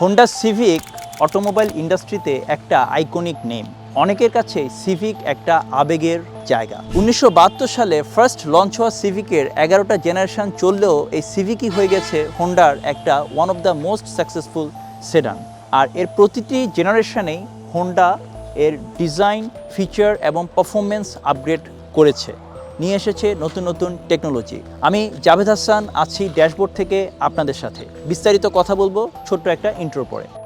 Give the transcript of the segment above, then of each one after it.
Honda civic automobile ইন্ডাস্ট্রিতে একটা iconic name অনেকের কাছে সিভিক একটা আবেগের জায়গা। উনিশশো বাহাত্তর সালে ফার্স্ট লঞ্চ হওয়া সিভিকের এগারোটা জেনারেশন চললেও এই সিভিকই হয়ে গেছে হোন্ডার একটা one of the most successful sedan আর এর প্রতিটি জেনারেশনেই হোন্ডা এর ডিজাইন ফিচার এবং পারফরমেন্স আপগ্রেড করেছে। নিয়ে এসেছে নতুন নতুন টেকনোলজি আমি জাভেদ হাসান, আছি ড্যাশবোর্ড থেকে আপনাদের সাথে। বিস্তারিত কথা বলব ছোট্ট একটা ইন্টারভিউ পরে।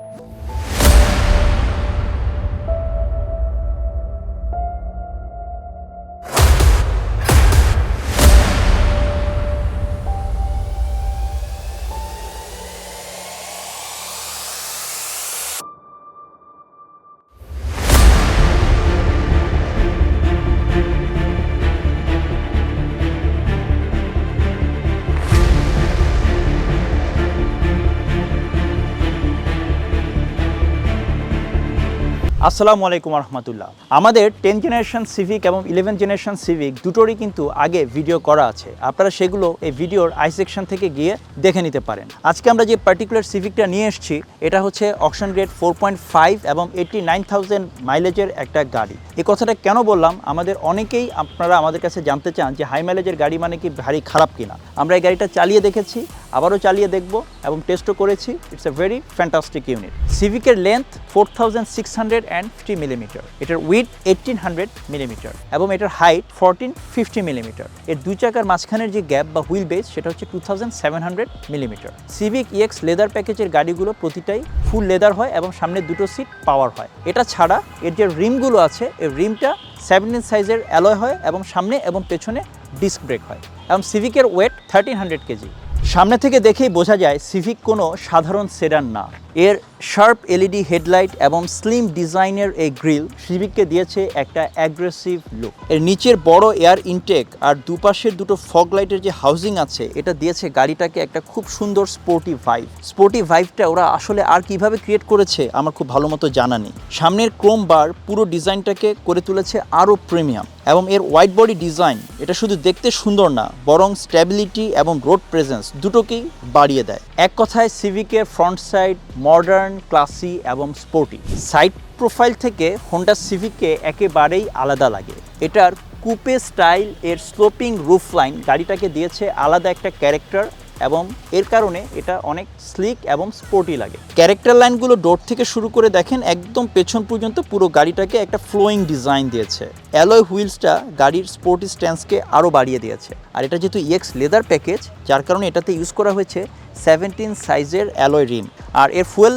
আসসালামু আলাইকুম রহমতুল্লাহ আমাদের টেন জেনারেশন সিভিক এবং ইলেভেন জেনারেশন সিভিক দুটোরই কিন্তু আগে ভিডিও করা আছে। আপনারা সেগুলো এই ভিডিওর আই সেকশন থেকে গিয়ে দেখে নিতে পারেন। আজকে আমরা যে পার্টিকুলার সিভিকটা নিয়ে এসেছি, এটা হচ্ছে auction grade four point five এবং এইটি নাইন থাউজেন্ড মাইলেজের একটা গাড়ি। এই কথাটা কেন বললাম? আমাদের অনেকেই আপনারা আমাদের কাছে জানতে চান যে হাই মাইলেজের গাড়ি মানে কি ভারী খারাপ কিনা। আমরা এই গাড়িটা চালিয়ে দেখেছি আবারও চালিয়ে দেখব এবং টেস্টও করেছি। It's a very fantastic unit সিভিকের length four thousand six hundred and fifty millimetre এটার উইথ এইটিন হান্ড্রেড মিলিমিটার এবং এটার হাইট ফোরটিন ফিফটি মিলিমিটার এর দুই চাকার মাঝখানের যে গ্যাপ বা হুইল বেস সেটা হচ্ছে two thousand seven hundred millimetre Civic EX leather প্যাকেজের গাড়িগুলো প্রতিটাই ফুল লেদার হয় এবং সামনে দুটো সিট পাওয়ার হয়। এটা ছাড়া এর যে রিমগুলো আছে, এই রিমটা সেভেন্টিন সাইজের অ্যালয় হয় এবং সামনে এবং পেছনে ডিস্ক ব্রেক হয়। এবং সিভিকের ওয়েট থার্টিন হান্ড্রেড কেজি সামনে থেকে দেখেই বোঝা যায় সিভিক কোনো সাধারণ সেডান না। এর শার্প এলইডি হেডলাইট এবং স্লিম ডিজাইনের এই গ্রিল সিভিককে দিয়েছে একটা অ্যাগ্রেসিভ লুক এর নিচের বড় এয়ার ইনটেক আর দুপাশের দুটো ফগ লাইটের যে হাউজিং আছে, এটা দিয়েছে গাড়িটাকে একটা খুব সুন্দর স্পোর্টি ভাইভ স্পোর্টি ভাইভটা ওরা আসলে আর কীভাবে ক্রিয়েট করেছে, আমার খুব ভালো মতো জানা নেই। সামনের ক্রোম বার পুরো ডিজাইনটাকে করে তুলেছে আরও প্রিমিয়াম এবং এর হোয়াইট বডি ডিজাইন এটা শুধু দেখতে সুন্দর না, বরং স্ট্যাবিলিটি এবং রোড প্রেজেন্স দুটোকেই বাড়িয়ে দেয়। এক কথায় সিভিকের ফ্রন্ট সাইড মডার্ন ক্লাসি এবং স্পোর্টি সাইড প্রোফাইল থেকে হোন্ডা সিভিককে একেবারেই আলাদা লাগে। এটার কুপে স্টাইল এর স্লোপিং রুফ লাইন গাড়িটাকে দিয়েছে আলাদা একটা ক্যারেক্টার এবং এর কারণে এটা অনেক স্লিক এবং স্পোর্টি লাগে। ক্যারেক্টার লাইনগুলো ডোর থেকে শুরু করে দেখেন, একদম পেছন পর্যন্ত পুরো গাড়িটাকে একটা ফ্লোয়িং ডিজাইন দিয়েছে। অ্যালয় হুইলসটা গাড়ির স্পোর্টি স্ট্যান্সকে আরও বাড়িয়ে দিয়েছে। আর এটা যেহেতু ইএক্স লেদার প্যাকেজ যার কারণে এটাতে ইউজ করা হয়েছে সেভেন্টিন সাইজের অ্যালয় রিম আর এর ফুয়েল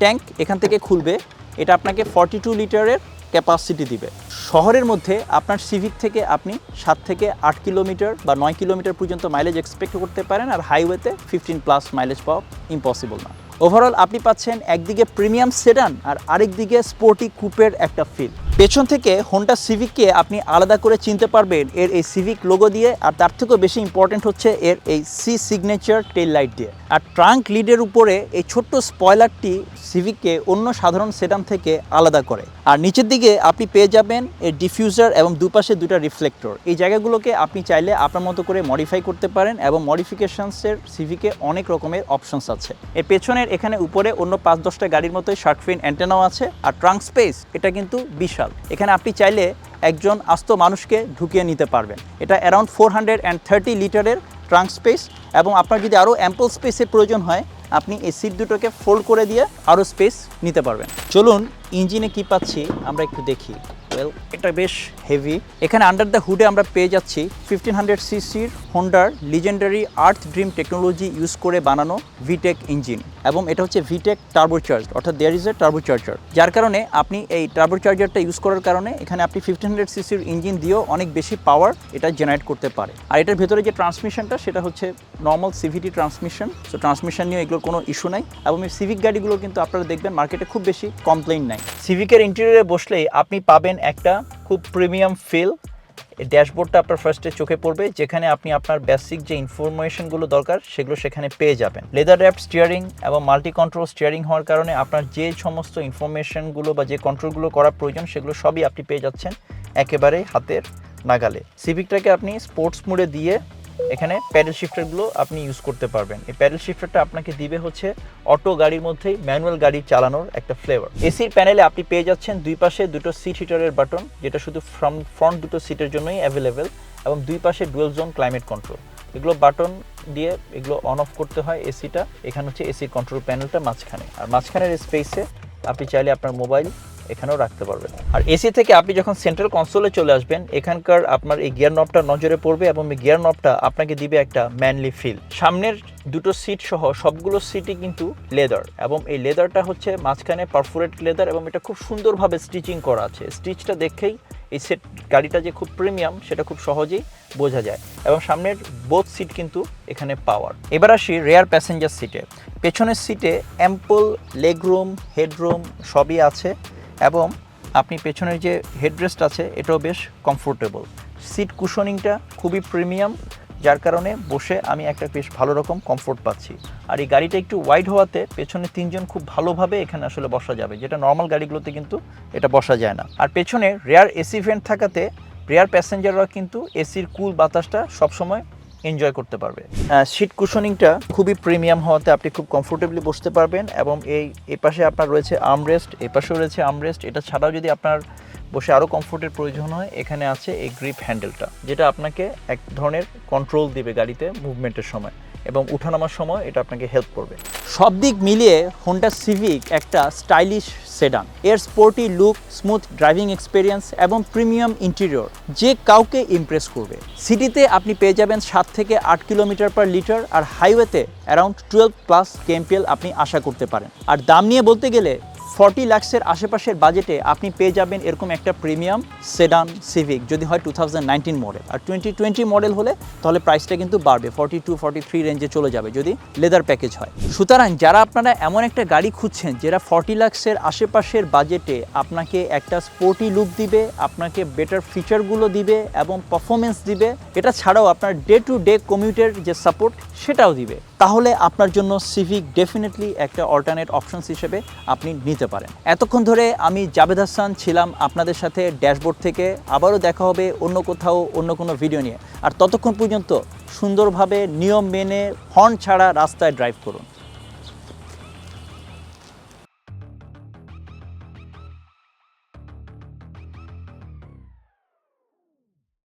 ট্যাঙ্ক এখান থেকে খুলবে, এটা আপনাকে ফর্টি টু লিটারের ক্যাপাসিটি দিবে। শহরের মধ্যে আপনার সিভিক থেকে আপনি সাত থেকে আট কিলোমিটার বা নয় কিলোমিটার পর্যন্ত মাইলেজ এক্সপেক্ট করতে পারেন আর হাইওয়েতে ফিফটিন প্লাস মাইলেজ পাওয়া ইম্পসিবল না। ওভারঅল আপনি পাচ্ছেন একদিকে প্রিমিয়াম সেডান আর আরেকদিকে স্পোর্টি কুপের একটা ফিল পেছন থেকে হোন্ডা সিভিককে আপনি আলাদা করে চিনতে পারবেন এর এই সিভিক লোগো দিয়ে, আর তার থেকেও বেশি ইম্পর্টেন্ট হচ্ছে এর এই সি সিগনেচার টেল লাইট দিয়ে। আর ট্রাঙ্ক লিডের উপরে এই ছোট্ট স্পয়লারটি সিভিককে অন্য সাধারণ সেডান থেকে আলাদা করে। আর নিচের দিকে আপনি পেয়ে যাবেন এর ডিফিউজার এবং দুপাশে দুটা রিফ্লেক্টর এই জায়গাগুলোকে আপনি চাইলে আপনার মতো করে মডিফাই করতে পারেন এবং মডিফিকেশনসের সিভিকে অনেক রকমের অপশনস আছে। এর পেছনের এখানে উপরে অন্য পাঁচ দশটা গাড়ির মতোই শার্ট ফিন অ্যান্টেনাও আছে। আর ট্রাঙ্ক স্পেস এটা কিন্তু বিশাল। এখানে আপনি চাইলে একজন আস্ত মানুষকে ঢুকিয়ে নিতে পারবেন। এটা around four hundred and thirty লিটারের ট্রাঙ্ক স্পেস এবং আপনার যদি আরও অ্যাম্পল স্পেসের প্রয়োজন হয়, আপনি এই সিট দুটোকে ফোল্ড করে দিয়ে আরও স্পেস নিতে পারবেন। চলুন ইঞ্জিনে কি পাচ্ছি, আমরা একটু দেখি। ওয়েল এটা বেশ হেভি এখানে আন্ডার দ্য হুডে আমরা পেয়ে যাচ্ছি ফিফটিন হান্ড্রেড সিসির হোন্ডার legendary earth dream technology use করে বানানো ভিটেক ইঞ্জিন এবং এটা হচ্ছে ভিটেক টার্বোচার্জ অর্থাৎ দেয়ার ইজ এ টার্বোচার্জার যার কারণে আপনি এই টার্বোচার্জারটা ইউজ করার কারণে এখানে আপনি ফিফটিন হান্ড্রেড সিসির ইঞ্জিন দিয়েও অনেক বেশি পাওয়ার এটা জেনারেট করতে পারে। আর এটার ভেতরে যে ট্রান্সমিশনটা সেটা হচ্ছে normal CVT transmission so transmission নিয়ে এগুলোর কোনো ইস্যু নাই এবং এই সিভিক গাড়িগুলো কিন্তু আপনারা দেখবেন মার্কেটে খুব বেশি কমপ্লেইন নাই। সিভিকের ইন্টেরিয়রে বসলেই আপনি পাবেন একটা খুব প্রিমিয়াম ফিল ড্যাশবোর্ডটা আপনার ফার্স্টে চোখে পড়বে, যেখানে আপনি আপনার বেসিক যে ইনফরমেশনগুলো দরকার, সেগুলো সেখানে পেয়ে যাবেন। লেদার র্যাপ স্টিয়ারিং এবং মাল্টি কন্ট্রোল স্টিয়ারিং হওয়ার কারণে আপনার যে সমস্ত ইনফরমেশনগুলো বা যে কন্ট্রোলগুলো করা প্রয়োজন, সেগুলো সবই আপনি পেয়ে যাচ্ছেন একেবারে হাতের নাগালে। সিভিকটাকে আপনি স্পোর্টস মোডে দিয়ে এখানে প্যাডেল শিফটারগুলো আপনি ইউজ করতে পারবেন। এই প্যাডেল শিফটারটা আপনাকে দিবে হচ্ছে অটো গাড়ির মধ্যেই ম্যানুয়াল গাড়ি চালানোর একটা ফ্লেভার এসির প্যানেলে আপনি পেয়ে যাচ্ছেন দুই পাশে দুটো সিট হিটারের বাটন যেটা শুধু ফ্রম ফ্রন্ট দুটো সিটের জন্যই অ্যাভেলেবেল এবং দুই পাশে ডুয়েল জোন ক্লাইমেট কন্ট্রোল এগুলো বাটন দিয়ে এগুলো অন অফ করতে হয় এসিটা। এখানে হচ্ছে এসির কন্ট্রোল প্যানেলটা মাঝখানে। আর মাঝখানের স্পেসে আপনি চাইলে আপনার মোবাইল এখানেও রাখতে পারবেন। আর এসি থেকে আপনি যখন সেন্ট্রাল কনসোলে চলে আসবেন, এখানকার আপনার এই গিয়ার নবটা নজরে পড়বে এবং এই গিয়ার নবটা আপনাকে দিবে একটা ম্যানলি ফিল সামনের দুটো সিট সহ সবগুলো সিটই কিন্তু লেদার এবং এই লেদারটা হচ্ছে মাঝখানে পারফোরেট লেদার এবং এটা খুব সুন্দরভাবে স্টিচিং করা আছে। স্টিচটা দেখেই এই সেট গাড়িটা যে খুব প্রিমিয়াম সেটা খুব সহজেই বোঝা যায় এবং সামনের বোথ সিট কিন্তু এখানে পাওয়ার এবার আসি রেয়ার প্যাসেঞ্জার সিটে পেছনের সিটে অ্যাম্পল লেগ রুম হেডরুম সবই আছে। এবং আপনি পেছনের যে হেডরেস্ট আছে, এটাও বেশ কমফোর্টেবল সিট কুশনিংটা খুবই প্রিমিয়াম যার কারণে বসে আমি একটা বেশ ভালো রকম কমফোর্ট পাচ্ছি। আর এই গাড়িটা একটু ওয়াইড হওয়াতে পেছনে তিনজন খুব ভালোভাবে এখানে আসলে বসা যাবে, যেটা নর্মাল গাড়িগুলোতে কিন্তু এটা বসা যায় না। আর পেছনে রেয়ার এসি ভেন্ট থাকাতে রেয়ার প্যাসেঞ্জাররা কিন্তু এসির কুল বাতাসটা সবসময় এনজয় করতে পারবে। সিট কুশনিংটা খুবই প্রিমিয়াম হওয়াতে আপনি খুব কমফোর্টেবলি বসতে পারবেন এবং এই, এপাশে আপনার রয়েছে আর্মরেস্ট এপাশেও রয়েছে আর্মরেস্ট এটা ছাড়াও যদি আপনার বসে আরও কমফোর্টের প্রয়োজন হয়, এখানে আছে এই গ্রিপ হ্যান্ডেলটা যেটা আপনাকে এক ধরনের কন্ট্রোল দিবে গাড়িতে মুভমেন্টের সময় এবং উঠানামার সময় এটা আপনাকে হেল্প করবে। সব দিক মিলিয়ে হোন্ডা সিভিক একটা স্টাইলিশ সেডান এর sporty look smooth driving experience এবং প্রিমিয়াম ইন্টেরিয়র যে কাউকে ইমপ্রেস করবে। সিটিতে আপনি পেয়ে যাবেন সাত থেকে আট কিলোমিটার পার লিটার আর হাইওয়েতে অ্যারাউন্ড টুয়েলভ প্লাস কেএমপিএল আপনি আশা করতে পারেন। আর দাম নিয়ে বলতে গেলে ফর্টি লাক্সের আশেপাশের বাজেটে আপনি পেয়ে যাবেন এরকম একটা প্রিমিয়াম সেডান সিভিক যদি হয় টু থাউজেন্ড নাইনটিন মডেল আর টোয়েন্টি টোয়েন্টি মডেল হলে তাহলে প্রাইসটা কিন্তু বাড়বে ফর্টি টু ফর্টি থ্রি রেঞ্জে চলে যাবে যদি লেদার প্যাকেজ হয়। সুতরাং যারা আপনারা এমন একটা গাড়ি খুঁজছেন যেটা ফর্টি লাক্সের আশেপাশের বাজেটে আপনাকে একটা স্পোর্টি লুক দিবে, আপনাকে বেটার ফিচারগুলো দিবে এবং পারফরমেন্স দিবে, এটা ছাড়াও আপনার ডে টু ডে কমিউটের যে সাপোর্ট সেটাও দিবে। তাহলে আপনার জন্য সিভিক ডেফিনেটলি একটা অল্টারনেট অপশনস হিসেবে আপনি নিতে পারেন। এতক্ষণ ধরে আমি জাবেদ হাসান ছিলাম আপনাদের সাথে ড্যাশবোর্ড থেকে। আবারও দেখা হবে অন্য কোথাও, অন্য কোনো ভিডিও নিয়ে। আর ততক্ষণ পর্যন্ত সুন্দরভাবে নিয়ম মেনে হর্ন ছাড়া রাস্তায় ড্রাইভ করুন।